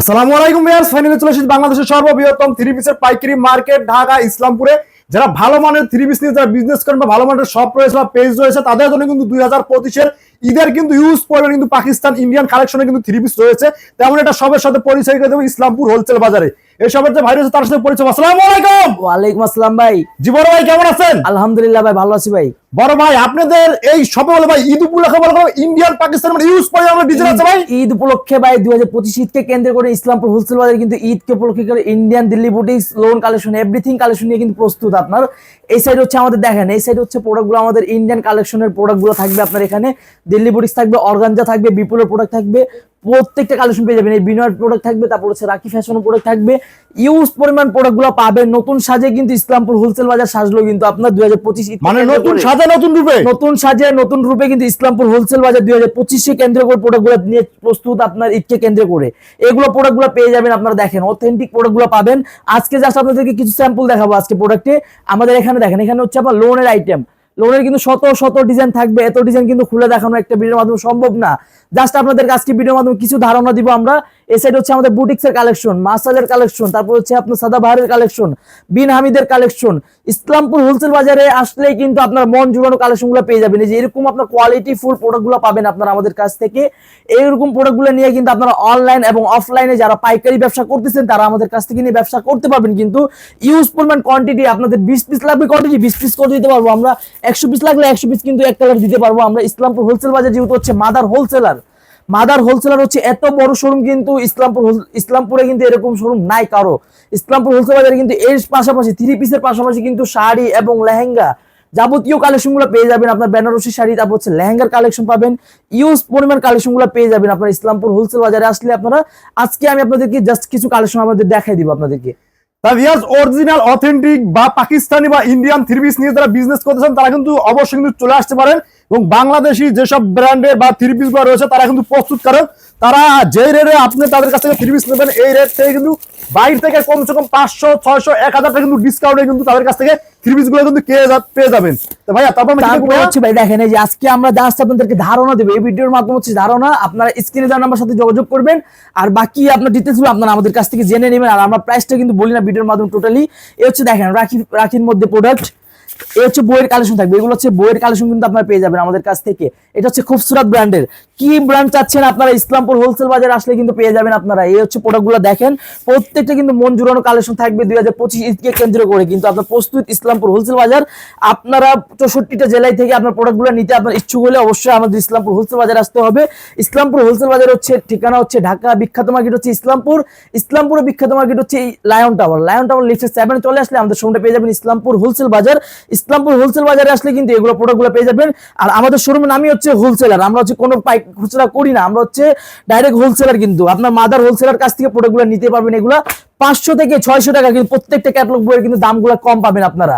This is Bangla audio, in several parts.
আসসালামু আলাইকুম ভিউয়ার্স ফাইনালি চলে এসেছি বাংলাদেশের সর্ববৃহত্তম থ্রি পিসের পাইকারি মার্কেট ঢাকা, ইসলামপুরে। যারা ভালো মানের থ্রি পিস নিয়ে, যারা বিজনেস করেন বা ভালো মানের শপ রয়েছে বা পেজ রয়েছে, তাদের জন্য কিন্তু দুই হাজার পঁচিশের ঈদের কিন্তু ইউজ পরিমাণ কিন্তু পাকিস্তান ইন্ডিয়ান কালেকশনে কিন্তু থ্রি পিস রয়েছে। তেমন এটা সবের সাথে পরিচয় করে দেবো ইসলামপুর হোলসেল বাজারে। এই সবের যে ভাই রয়েছে তার সাথে পরিচয়। আসসালামু আলাইকুম। ওয়ালাইকুম আসসালাম ভাই। জি বড় ভাই কেমন আছেন? আলহামদুলিল্লাহ ভাই ভালো আছি ভাই। বড় ভাই আপনাদের এই সবে বলে ভাই ঈদ উপলক্ষে বলে ইন্ডিয়ান পাকিস্তান মানে ইউজ পরিমাণ ডিজাইন আছে ভাই। ঈদ উপলক্ষে ভাই দুই হাজার পঁচিশ ঈদকে কেন্দ্র করে ইসলামপুর হোলসেল বাজারে কিন্তু ঈদকে উপলক্ষে করে Indian Delhi boutiques lawn collection everything collection নিয়ে কিন্তু প্রস্তুত আপনার। এই সাইড হচ্ছে আমাদের দেখেন এই সাইড হচ্ছে প্রোডাক্টগুলো আমাদের ইন্ডিয়ান কালেকশনের প্রোডাক্টগুলো থাকবে আপনার এখানে। দিল্লি বুটিক্স থাকবে অর্গানজা থাকবে বিপুলের প্রোডাক্ট থাকবে। প্রত্যেকটা কালেকশন পেয়ে যাবেন। এই বিনয়ের প্রোডাক্ট থাকবে তারপর হচ্ছে রাখি ফ্যাশনের প্রোডাক্ট থাকবে। ইউজ পরিমাণ প্রোডাক্টগুলো পাবেন। নতুন সাজে কিন্তু ইসলামপুর হোলসেল বাজার সাজলো কিন্তু আপনার দুই হাজার পঁচিশ মানে নতুন সাজা নতুন রূপে? নতুন সাজে নতুন রূপে কিন্তু ইসলামপুর হোলসেল বাজার দুই হাজার পঁচিশে কেন্দ্র করে প্রোডাক্টগুলো নিয়ে প্রস্তুত আপনার ঈদকে কেন্দ্র করে। এগুলো প্রোডাক্টগুলো পেয়ে যাবেন আপনারা দেখেন। অথেন্টিক প্রোডাক্টগুলো পাবেন। আজকে জাস্ট আপনাদেরকে কিছু স্যাম্পল দেখাবো আজকে প্রোডাক্টে আমাদের এখানে দেখেন এখানে হচ্ছে আপনার লোনের আইটেম লোনের কিন্তু শত শত ডিজাইন থাকবে। এত ডিজাইন কিন্তু খুলে দেখানো একটা ভিডিওর মাধ্যমে সম্ভব না। জাস্ট আপনাদের আজকে ভিডিওর মাধ্যমে কিছু ধারণা দিব আমরা। এই সাইড হচ্ছে আমাদের বুটিক্স এর কালেকশন মাসালের কালেকশন তারপর হচ্ছে আপনার সাদা বাহারের কালেকশন বিন হামিদের কালেকশন ইসলামপুর হোলসেল বাজারে আসলে কিন্তু আপনার মন জুড়ানো কালেকশনগুলো পেয়ে যাবেন। যে এরকম আপনার কোয়ালিটি ফুল প্রোডাক্টগুলো পাবেন আপনারা আমাদের কাছ থেকে। এইরকম প্রোডাক্টগুলো নিয়ে কিন্তু আপনারা অনলাইন এবং অফলাইনে যারা পাইকারি ব্যবসা করতেছেন, তারা আমাদের কাছ থেকে নিয়ে ব্যবসা করতে পারবেন। কিন্তু ইউজ পরিমাণ কোয়ান্টিটি আপনাদের বিশ পিস লাগবে কোয়ান্টিটি বিশ পিস করে দিতে পারব আমরা। একশো পিস লাগলে একশো পিস কিন্তু এক কালার দিতে পারব। আমরা ইসলামপুর হোলসেল বাজার যেহেতু হচ্ছে মাদার হোলসেলার মাদার হোলসেলার হচ্ছে এত বড় শোরুম কিন্তু ইসলামপুর ইসলামপুরে কিন্তু এরকম শোরুম নাই কারও। ইসলামপুর হোলসেল বাজারে কিন্তু এর পাশাপাশি থ্রি পিসের পাশাপাশি কিন্তু শাড়ি এবং লেহেঙ্গা যাবতীয় কালেকশনগুলো পেয়ে যাবেন আপনার বেনারসি শাড়ি, তারপর হচ্ছে লেহেঙ্গার কালেকশন পাবেন ইউজ পরিমাণ কালেকশনগুলো পেয়ে যাবেন আপনার ইসলামপুর হোলসেল বাজারে। আসলে আপনারা, আজকে আমি আপনাদেরকে জাস্ট কিছু কালেকশন আমাদের দেখাই দিব আপনাদেরকে। তা ভিয়াস অরিজিনাল অথেন্টিক বা পাকিস্তানি বা ইন্ডিয়ান থ্রি পিস নিয়ে যারা বিজনেস করতেছেন, তারা কিন্তু অবশ্যই কিন্তু চলে আসতে পারেন। এবং বাংলাদেশি যেসব ব্র্যান্ডের বা থ্রি পিসগুলো রয়েছে, তারা কিন্তু প্রস্তুত করেন তারা যে রেটে আপনি তাদের কাছ থেকে থ্রি পিস নেবেন, এই রেট থেকে কিন্তু বাইরে থেকে কমসে কম পাঁচশো, ছয়শো, এক হাজার টাকা কিন্তু ডিসকাউন্টে কিন্তু তাদের কাছ থেকে থ্রি পিসগুলো কিন্তু পেয়ে যাবেন। তো ভাইয়া তারপর আমি কি তারপরে করব? হচ্ছে ভাই দেখেন এই যে আজকে আমরা জাস্ট আপনাদেরকে ধারণা দেবো। এই ভিডিওর মাধ্যমে হচ্ছে ধারণা আপনারা স্ক্রিনে দেওয়ার নাম্বার সাথে যোগাযোগ করবেন। আর বাকি আপনার ডিটেলসগুলো আপনারা আমাদের কাছ থেকে জেনে নেবেন। আর আমরা প্রাইসটা কিন্তু বলি না ভিডিওর মাধ্যমে টোটালি এ হচ্ছে দেখেন রাখি রাখির মধ্যে প্রোডাক্ট এই হচ্ছে বইয়ের কালেকশন থাকবে। এগুলো হচ্ছে বইয়ের কালেকশন কিন্তু আপনারা পেয়ে যাবেন আমাদের কাছ থেকে। এটা হচ্ছে খুবসুরাত ব্র্যান্ডের কি ব্র্যান্ড চাচ্ছেন আপনারা? ইসলামপুর হোলসেল বাজারে আসলে কিন্তু পেয়ে যাবেন আপনারা। এই হচ্ছে প্রোডাক্টগুলো দেখেন। প্রত্যেকটা কিন্তু মন জুড়ানো কালেকশন থাকবে দুই হাজার পঁচিশ ঈদকে কেন্দ্র করে। কিন্তু আপনার প্রস্তুত ইসলামপুর হোলসেল বাজার, আপনারা চৌষট্টিটা জেলায় থেকে আপনার প্রোডাক্টগুলো নিতে আপনার ইচ্ছুক হলে অবশ্যই আমাদের ইসলামপুর হোলসেল বাজার আসতে হবে। ইসলামপুর হোলসেল বাজার হচ্ছে, ঠিকানা হচ্ছে ঢাকা, বিখ্যাত মার্কেট হচ্ছে ইসলামপুর। ইসলামপুরের বিখ্যাত মার্কেট হচ্ছে লায়ন টাওয়ার লায়ন টাওয়ার লিফটের সেভেন চলে আসলে আমাদের শোরুমটা পেয়ে যাবেন ইসলামপুর হোলসেল বাজার। ইসলামপুর হোলসেল বাজারে আসলে কিন্তু এগুলো প্রোডাক্টগুলো পেয়ে যাবেন। আর আমাদের শোরুমের নামই হচ্ছে হোলসেলার আমরা হচ্ছে কোনো পাইক খুচরা করি না, আমরা হচ্ছে ডাইরেক্ট হোলসেলার কিন্তু। আপনার মাদার হোলসেলার কাছ থেকে প্রোডাক্টগুলো নিতে পারবেন এগুলো। পাঁচশো থেকে ছয়শো টাকা কিন্তু প্রত্যেকটা ক্যাটলগ বইয়ের কিন্তু দামগুলো কম পাবেন আপনারা।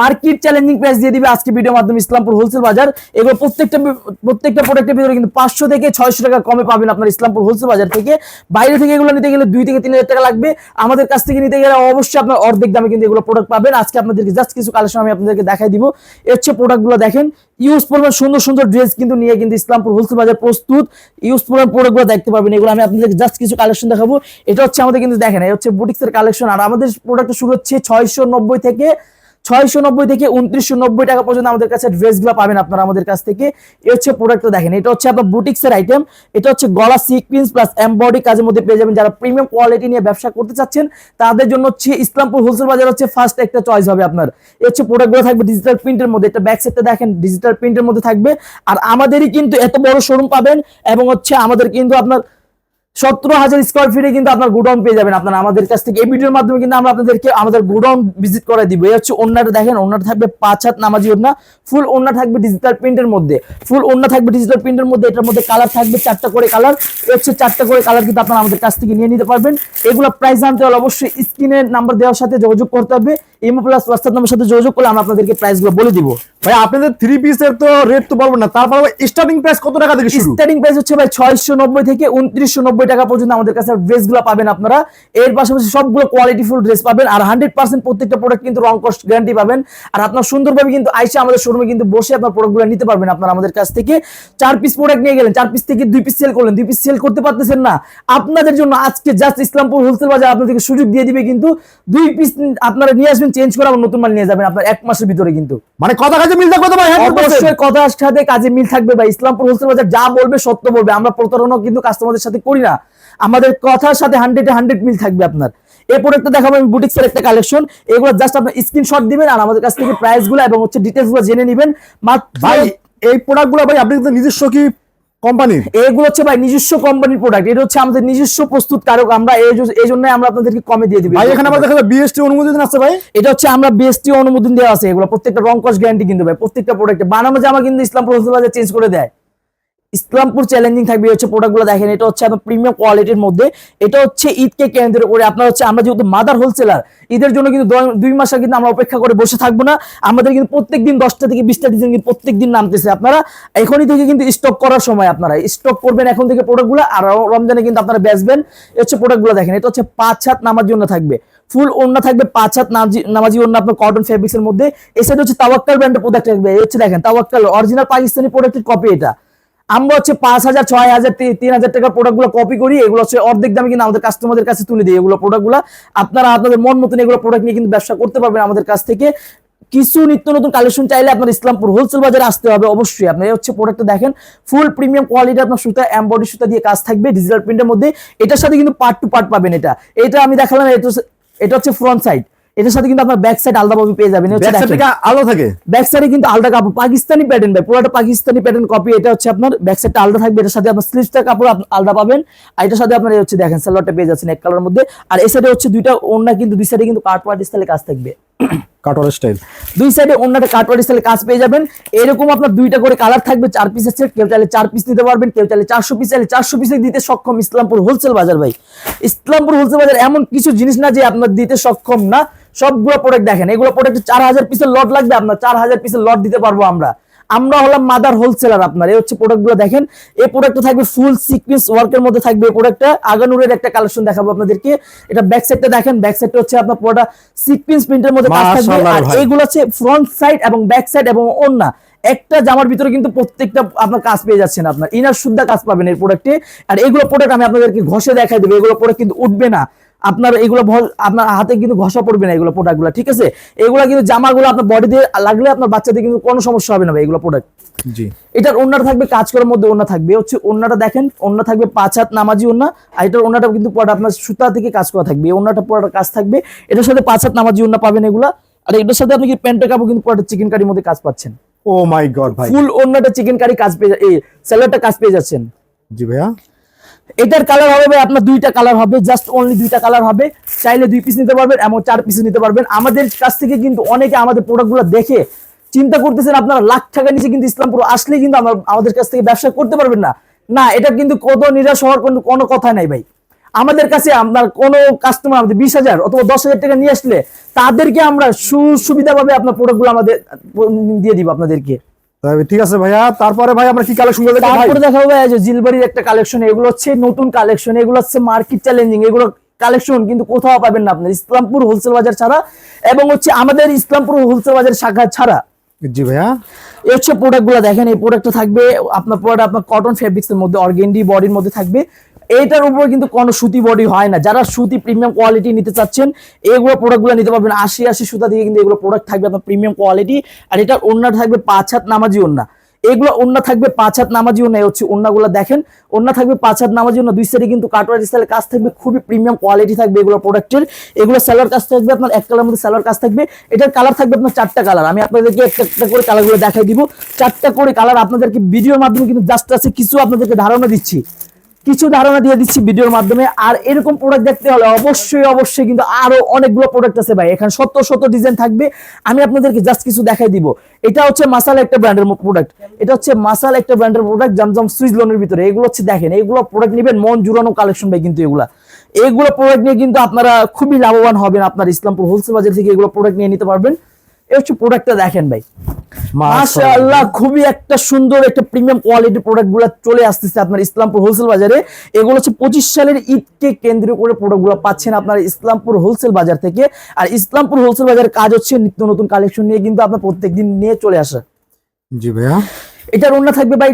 মার্কেট চ্যালেঞ্জিং প্রাইস দিয়ে দিবে আজকে ভিডিওর মাধ্যমে ইসলামপুর হোলসেল বাজার। এগুলো প্রত্যেকটা প্রত্যেকটা প্রোডাক্টের ভিতরে কিন্তু পাঁচশো থেকে ছয়শো টাকা কমে পাবেন আপনার ইসলামপুর হোলসেল বাজার থেকে। বাইরে থেকে এগুলো নিতে গেলে দুই থেকে তিন হাজার টাকা লাগবে। আমাদের কাছ থেকে নিতে গেলে অবশ্যই আপনার অর্ধেক দামে কিন্তু এগুলো প্রোডাক্ট পাবেন। আজকে আপনাদেরকে জাস্ট কিছু কালেকশন আমি আপনাদেরকে দেখাই দিব। এর হচ্ছে প্রোডাক্টগুলো দেখেন ইউজ পরিমাণ সুন্দর সুন্দর ড্রেস কিন্তু নিয়ে কিন্তু ইসলামপুর হোলসেল বাজার প্রস্তুত। ইউজ পরিমাণ প্রোডাক্টগুলো দেখতে পারবেন। এগুলো আমি আপনাদেরকে জাস্ট কিছু কালেকশন দেখাবো। এটা হচ্ছে আমাদের কিন্তু দেখেন, এই হচ্ছে বুটিক্সের কালেকশন আর আমাদের প্রোডাক্ট শুরু হচ্ছে ছয়শো নব্বই থেকে ছয়শো নব্বই থেকে উনত্রিশশো নব্বই টাকা পর্যন্ত আমাদের কাছে ড্রেসগুলো পাবেন আপনারা আমাদের কাছ থেকে। এই হচ্ছে প্রোডাক্টটা দেখেন, এটা হচ্ছে আপনার বুটিক্সের আইটেম এটা হচ্ছে গলা সিকুইন্স প্লাস এমবডি কাজের মধ্যে পেয়ে যাবেন। যারা প্রিমিয়াম কোয়ালিটি নিয়ে ব্যবসা করতে চাচ্ছেন, তাদের জন্য হচ্ছে ইসলামপুর হোলসেল বাজার হচ্ছে ফার্স্ট একটা চয়েস হবে আপনার। এই হচ্ছে প্রোডাক্টগুলো থাকবে ডিজিটাল প্রিন্টের মধ্যে। এটা ব্যাক সেটটা দেখেন ডিজিটাল প্রিন্টের মধ্যে থাকবে। আর আমাদেরই কিন্তু এত বড় শোরুম পাবেন এবং হচ্ছে আমাদের কিন্তু আপনার সতেরো হাজার স্কোয়ার ফিটে কিন্তু আপনার গোডাউন পেয়ে যাবেন আপনার। আমাদের কাছ থেকে এই ভিডিওর মাধ্যমে কিন্তু আমরা আপনাদেরকে আমাদের গোডাউন ভিজিট করে দিব। এই হচ্ছে অন্যটা দেখেন ওনাটা থাকবে পাঁচ হাত নামাজি ওনা ফুল ওনা থাকবে ডিজিটাল প্রিন্টের মধ্যে। ফুল ওনা থাকবে ডিজিটাল প্রিন্টের মধ্যে এটার মধ্যে কালার থাকবে চারটা করে কালার হচ্ছে চারটা করে কালার কিন্তু আপনারা আমাদের কাছ থেকে নিয়ে নিতে পারবেন। এগুলো প্রাইস জানতে হলে অবশ্যই স্ক্রিনের নাম্বার দেওয়ার সাথে যোগাযোগ করতে হবে। ইমো প্লাস হোয়াটসঅ্যাপ নাম্বার সাথে যোগাযোগ করলে আমরা আপনাদেরকে প্রাইসগুলো বলে দিব। ভাই আপনাদের থ্রি পিসের তো রেট তো বলব না। তারপর স্টার্টিং প্রাইস কত টাকা থেকে শুরু? স্টার্টিং প্রাইস হচ্ছে ভাই ছয়শো নব্বই থেকে উনত্রিশশো নব্বই টাকা পর্যন্ত আমাদের কাছে ড্রেসগুলো পাবেন আপনারা। এর পাশাপাশি সবগুলো কোয়ালিটিফুল ড্রেস পাবেন আর হান্ড্রেড পার্সেন্ট প্রত্যেকটা প্রোডাক্ট কিন্তু রং কস্ট গ্যারান্টি পাবেন। আর আপনার সুন্দরভাবে কিন্তু আইসে আমাদের শোরুমে কিন্তু বসে আপনার প্রোডাক্টগুলো নিতে পারবেন আপনারা আমাদের কাছ থেকে। চার পিস প্রোডাক্ট নিয়ে গেলেন চার পিস থেকে দুই পিস সেল করলেন দুই পিস সেল করতে পারতেছেন না। আপনাদের জন্য আজকে জাস্ট ইসলামপুর হোলসেল বাজার আপনাদেরকে সুযোগ দিয়ে দিবে কিন্তু দুই পিস আপনারা নিয়ে আসবেন চেঞ্জ করে আবার নতুন মাল নিয়ে যাবেন আপনার এক মাসের ভিতরে কিন্তু। মানে কথা কাছে মিল থাকবে ভাই অবশ্যই কথার সাথে কাজে মিল থাকবে ভাই ইসলামপুর হোলসেল বাজার যা বলবে সত্য বলবে আমরা প্রতারণা কিন্তু কাস্টমারদের সাথে করি না। আমাদের কথার সাথে হান্ড্রেড হান্ড্রেড মিল থাকবে আপনার। এই প্রোডাক্টটা দেখাবো আমি বুটিক্সের একটা কালেকশন এগুলো জাস্ট আপনার স্ক্রিনশট দিবেন আর আমাদের কাছ থেকে প্রাইসগুলো এবং হচ্ছে ডিটেলসগুলো জেনে নেবেন। ভাই এই প্রোডাক্টগুলো ভাই আপনি নিজস্ব কি কোম্পানির এগুলো হচ্ছে ভাই নিজস্ব কোম্পানির প্রোডাক্ট এটা হচ্ছে আমাদের নিজস্ব প্রস্তুত কারক। আমরা এই জন্য আমরা আপনাদেরকে কমে দিয়ে দিবি। ভাই এখানে আবার দেখা যায় বিএসটি অনুমোদন আছে ভাই। এটা হচ্ছে আমরা বিএসটি অনুমোদন দেওয়া আছে। এগুলো প্রত্যেকটা রং কস গ্যারান্টি কিন্তু ভাই প্রত্যেকটা প্রোডাক্টে বানানো জামা কিন্তু ইসলামপুর হোলসেল বাজার চেঞ্জ করে দেয়। ইসলামপুর চ্যালেঞ্জিং থাকবে হচ্ছে প্রোডাক্টগুলো দেখেন, এটা হচ্ছে আপনার প্রিমিয়াম কোয়ালিটির মধ্যে, এটা হচ্ছে ঈদকে কেন্দ্র করে আপনার হচ্ছে আমরা যেহেতু মাদার হোলসেলার ঈদের জন্য কিন্তু দুই মাস কিন্তু আমরা অপেক্ষা করে বসে থাকব না, আমাদের কিন্তু প্রত্যেক দিন দশটা থেকে বিশটা ডিজাইন কিন্তু প্রত্যেক দিন নামতেছে আপনারা, এখনই থেকে কিন্তু স্টক করার সময় আপনারা স্টক করবেন এখন থেকে প্রোডাক্টগুলো আর রমজানে কিন্তু আপনারা বেচবেন হচ্ছে প্রোডাক্টগুলো দেখেন, এটা হচ্ছে পাঁচ হাত নামার জন্য থাকবে ফুল ওন্না থাকবে পাঁচ হাত নামাজি ওন্না আপনার কটন ফেব্রিক্স এর মধ্যে সাইড হচ্ছে তাওয়াক্কাল ব্র্যান্ডের প্রোডাক্ট থাকবে হচ্ছে দেখেন তাওয়াক্কাল অরিজিনাল পাকিস্তানি প্রোডাক্টের কপি এটা। আমরা হচ্ছে পাঁচ হাজার, ছয় হাজার তিন হাজার টাকার প্রোডাক্টগুলো কপি করি, এগুলো হচ্ছে অর্ধেক দামে কিন্তু আমাদের কাস্টমারদের কাছে তুলে দিই এগুলো প্রোডাক্টগুলো। আপনারা আপনাদের মন মতন এগুলো প্রোডাক্ট নিয়ে কিন্তু ব্যবসা করতে পারবেন আমাদের কাছ থেকে। কিছু নিত্য নতুন কালেকশন চাইলে আপনার ইসলামপুর হোলসেল বাজারে আসতে হবে, অবশ্যই। আপনি হচ্ছে প্রোডাক্টটা দেখেন ফুল প্রিমিয়াম কোয়ালিটি আপনার সুতা এমবডি সুতা দিয়ে কাজ থাকবে ডিজিটাল প্রিন্টের মধ্যে। এটার সাথে কিন্তু পার্ট টু পার্ট পাবেন এটা। এটা আমি দেখালাম, এটা এটা হচ্ছে ফ্রন্ট সাইড এটার সাথে কিন্তু আপনার ব্যাক সাইড আলাদাভাবে পেয়ে যাবেন। সাইড। থেকে আলো থাকে? ব্যাক সাইডে কিন্তু আলাদা কাপড়। পাকিস্তানি প্যাটার্ন ভাই পুরোটা পাকিস্তানি প্যাটার্ন কপি এটা হচ্ছে আপনার ব্যাক সাইডটা আলাদা থাকবে। এটার সাথে আপনার স্লিভসটা কাপড় আলাদা পাবেন। আর এটার সাথে আপনার এই হচ্ছে দেখেন সালোয়ারটা পেয়ে যাচ্ছেন এক কালার মধ্যে। আর এই সাইডে হচ্ছে দুইটা ওনা কিন্তু দুই সাইডে কিন্তু কাট পার্ট স্টাইলে কাজ থাকবে। Cutwork style. দুই সাইডে অন্যটা কাটোয়ার স্টাইলে কাজ পেয়ে যাবেন। এরকম আপনার দুইটা করে কালার থাকবে, চার পিসের সেট কেউ চাইলে চার পিস নিতে পারবেন, কেউ চাইলে চারশো পিস চাইলে চারশো পিসে দিতে সক্ষম ইসলামপুর হোলসেল বাজার ভাই। ইসলামপুর হোলসেল বাজার এমন কিছু জিনিস না যে আপনার দিতে সক্ষম না। সবগুলো প্রোডাক্ট দেখেন। এগুলো প্রোডাক্ট চার হাজার পিসের লট লাগবে, আপনার চার হাজার পিসের লট দিতে পারব আমরা। আমরা হলাম মাদার হোলসেলার আপনার। এই হচ্ছে প্রোডাক্টগুলো দেখেন। এই প্রোডাক্টটা থাকবে ফুল সিকোয়েন্স ওয়ার্কের মধ্যে থাকবে এই প্রোডাক্টটা আগানুরের একটা কালেকশন দেখাবো আপনাদেরকে। এটা ব্যাক সাইডটা দেখেন। ব্যাক সাইডটা হচ্ছে আপনার পুরোটা সিকোয়েন্স প্রিন্টের মধ্যে কাজ থাকবে। আর এইগুলো হচ্ছে ফ্রন্ট সাইড এবং ব্যাক সাইড এবং ওন্না একটা জামার ভিতরে কিন্তু প্রত্যেকটা আপনার কাজ পেয়ে যাচ্ছেন আপনার। ইনার শুদ্ধা কাজ পাবেন এই প্রোডাক্টে আর এগুলো প্রোডাক্ট আমি আপনাদেরকে ঘষে দেখাই দেবো। এগুলো প্রোডাক্ট কিন্তু উঠবে না। আপনার এগুলো আপনার হাতে কিন্তু ঘষা পড়বে না এগুলো প্রোডাক্টগুলো ঠিক আছে? এগুলো কিন্তু জামাগুলো আপনার বডিতে লাগলে আপনার বাচ্চাদের কিন্তু কোনো সমস্যা হবে না ভাই এগুলো প্রোডাক্ট জি। এটার ওন্নাটা থাকবে কাজ করার মধ্যে ওন্না থাকবে। হচ্ছে ওন্নাটা দেখেন ওন্না থাকবে পাঁচ হাত নামাজি ওন্না আর এটার ওন্নাটা কিন্তু পুরোটা আপনার সুতা থেকে কাজ করা থাকবে। ওন্নাটা পুরোটা কাজ থাকবে। এটার সাথে পাঁচ হাত নামাজি ওন্না পাবেন এগুলা। আর এটার সাথে আপনি কি প্যান্টের কাপড় কিন্তু পুরোটা চিকেন কারির মধ্যে কাজ পাচ্ছেন। ও মাই গড ভাই। ফুল ওন্নাটা চিকেন কারি কাজ পেয়ে এই স্যালাডটা কাজ পেয়ে যাচ্ছেন। জি ভাইয়া। এটার কালার হবে আপনার দুইটা কালার হবে জাস্ট অনলি দুইটা কালার হবে। চাইলে দুই পিস নিতে পারবেন এমন চার পিস নিতে পারবেন। আমাদের কাছ থেকে কিন্তু অনেকে আমাদের প্রোডাক্টগুলো দেখে চিন্তা করতেছেন আপনারা লাখ টাকা নিচে কিন্তু ইসলামপুর আসলে কিন্তু আমরা আমাদের কাছ থেকে ব্যবসা করতে পারবেন না। না, এটা কিন্তু কত নিরাশ হওয়ার কোনো কোনো কথা নাই ভাই। আমাদের কাছে আপনার কোনো কাস্টমার আমাদের বিশ হাজার অথবা দশ হাজার টাকা নিয়ে আসলে তাদেরকে আমরা সুবিধা ভাবে আপনার প্রোডাক্টগুলো আমাদের দিয়ে দিব আপনাদেরকে। ঠিক আছে ভাইয়া তারপরে ভাই আমরা কি কালেকশন ভাই তারপরে দেখা হবে এই যে জিলবাড়ির একটা কালেকশন এগুলো হচ্ছে নতুন কালেকশন এগুলো হচ্ছে মার্কেট চ্যালেঞ্জিং এগুলো কালেকশন কিন্তু কোথাও পাবেন না আপনি ইসলামপুর হোলসেল বাজার ছাড়া এবং হচ্ছে আমাদের ইসলামপুর হোলসেল বাজার শাখা ছাড়া। জি ভাইয়া। এই হচ্ছে প্রোডাক্টগুলো দেখেন এই প্রোডাক্টটা থাকবে আপনার প্রোডাক্ট আপনার কটন ফেব্রিক্স এর মধ্যে অর্গেন্ডি বডির মধ্যে থাকবে। এইটার উপর কিন্তু কোনো সুতি বডি হয় না। যারা সুতি প্রিমিয়াম কোয়ালিটি নিতে চাচ্ছেন এগুলো প্রোডাক্টগুলো নিতে পারবেন। আশি আশি সুতা দিয়ে কিন্তু এগুলো প্রোডাক্ট থাকবে আপনার প্রিমিয়াম কোয়ালিটি আর এটার ওন্না থাকবে পাঁচ হাত নামাজি ওন্না এগুলো ওন্না থাকবে পাঁচ হাত নামাজি এই হচ্ছে ওন্নাগুলো দেখেন। ওন্না থাকবে পাঁচ হাত নামাজি ওন্না দুই সাইডে কিন্তু কাটওয়ার স্টাইলের কাজ থাকবে, খুবই প্রিমিয়াম কোয়ালিটি থাকবে এগুলো প্রোডাক্টের এগুলো স্যালোয়ার কাজ থাকবে আপনার, এক কালার মধ্যে স্যালোয়ার কাজ থাকবে। এটার কালার থাকবে আপনার চারটা কালার আমি আপনাদেরকে একটা একটা করে কালারগুলো দেখাই দিব। চারটা করে কালার আপনাদেরকে ভিডিওর মাধ্যমে কিন্তু জাস্ট আছে, কিছু আপনাদেরকে ধারণা দিচ্ছি। কিছু ধারণা দিয়ে দিচ্ছি ভিডিওর মাধ্যমে। আর এরকম প্রোডাক্ট দেখতে হলে অবশ্যই অবশ্যই কিন্তু আরও অনেকগুলো প্রোডাক্ট আছে ভাই। এখানে শত শত ডিজাইন থাকবে। আমি আপনাদেরকে জাস্ট কিছু দেখাই দিব। এটা হচ্ছে মাসাল একটা ব্র্যান্ডের প্রোডাক্ট এটা হচ্ছে মাসাল একটা ব্র্যান্ডের প্রোডাক্ট জামজাম সুইচ লোনের ভিতরে। এগুলো হচ্ছে দেখেন, এগুলো প্রোডাক্ট নেবেন, মন জুড়ানো কালেকশন ভাই কিন্তু এগুলা। এগুলো প্রোডাক্ট নিয়ে কিন্তু আপনারা খুবই লাভবান হবেন আপনার ইসলামপুর হোলসেল বাজার থেকে এগুলো প্রোডাক্ট নিয়ে নিতে পারবেন। হচ্ছে প্রোডাক্টটা দেখেন ভাই। মাশাআল্লাহ। খুবই একটা সুন্দর একটা প্রিমিয়াম কোয়ালিটি প্রোডাক্টগুলো চলে আসতেছে আপনার ইসলামপুর হোলসেল বাজারে। এগুলো হচ্ছে পঁচিশ সালের ঈদকে কেন্দ্র করে প্রোডাক্টগুলো পাচ্ছেন আপনার ইসলামপুর হোলসেল বাজার থেকে। আর ইসলামপুর হোলসেল বাজারের কাজ হচ্ছে নিত্য নতুন কালেকশন নিয়ে কিন্তু আপনার প্রত্যেকদিন নিয়ে চলে আসে। জি ভাইয়া। এটার অন্য থাকবে ভাই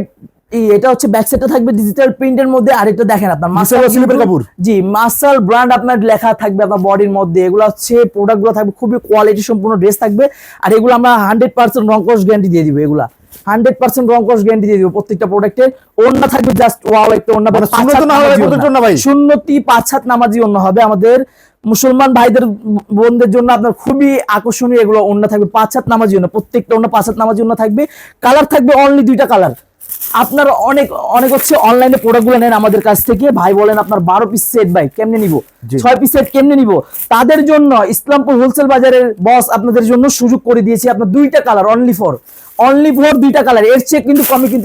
এটা হচ্ছে ব্যাক সাইডটা থাকবে ডিজিটাল প্রিন্টের মধ্যে আর এটা দেখেন আপনার হলো স্লিপের কাপড়। জি মাসাল ব্র্যান্ড আপনার লেখা থাকবে আপনার বডির মধ্যে এগুলো হচ্ছে প্রোডাক্টগুলো থাকবে খুবই কোয়ালিটি সম্পূর্ণ ড্রেস থাকবে আর এগুলো আমরা হান্ড্রেড পার্সেন্ট রংকশ গ্যারান্টি দিয়ে দিব এগুলা। হান্ড্রেড পার্সেন্ট রংকশ গ্যারান্টি দিয়ে দিব প্রত্যেকটা প্রোডাক্টের অন্য থাকবে জাস্ট ওয়াও একটা অন্য ভাই? সুন্নতি পাঁচ হাত নামাজি অন্য হবে। আমাদের মুসলমান ভাইদের বোনদের জন্য আপনার খুবই আকর্ষণীয় এগুলো অন্য থাকবে পাঁচ হাত নামাজি অন্য প্রত্যেকটা অন্য পাঁচ হাত নামাজি অন্য থাকবে। কালার থাকবে অনলি দুইটা কালার আপনার অনেক অনেক হচ্ছে অনলাইনে প্রোডাক্টগুলো নেন আমাদের কাছ থেকে। ভাই বলেন আপনার বারো পিস সেট ভাই কেমনে নিব। ছয় পিস সেট কেমনে নিব? তাদের জন্য ইসলামপুর হোলসেল বাজারের বস আপনাদের জন্য সুযোগ করে দিয়েছি। আপনার দুইটা colour only for only for দুইটা কালারের চেয়ে কিন্তু কমে কিন্তু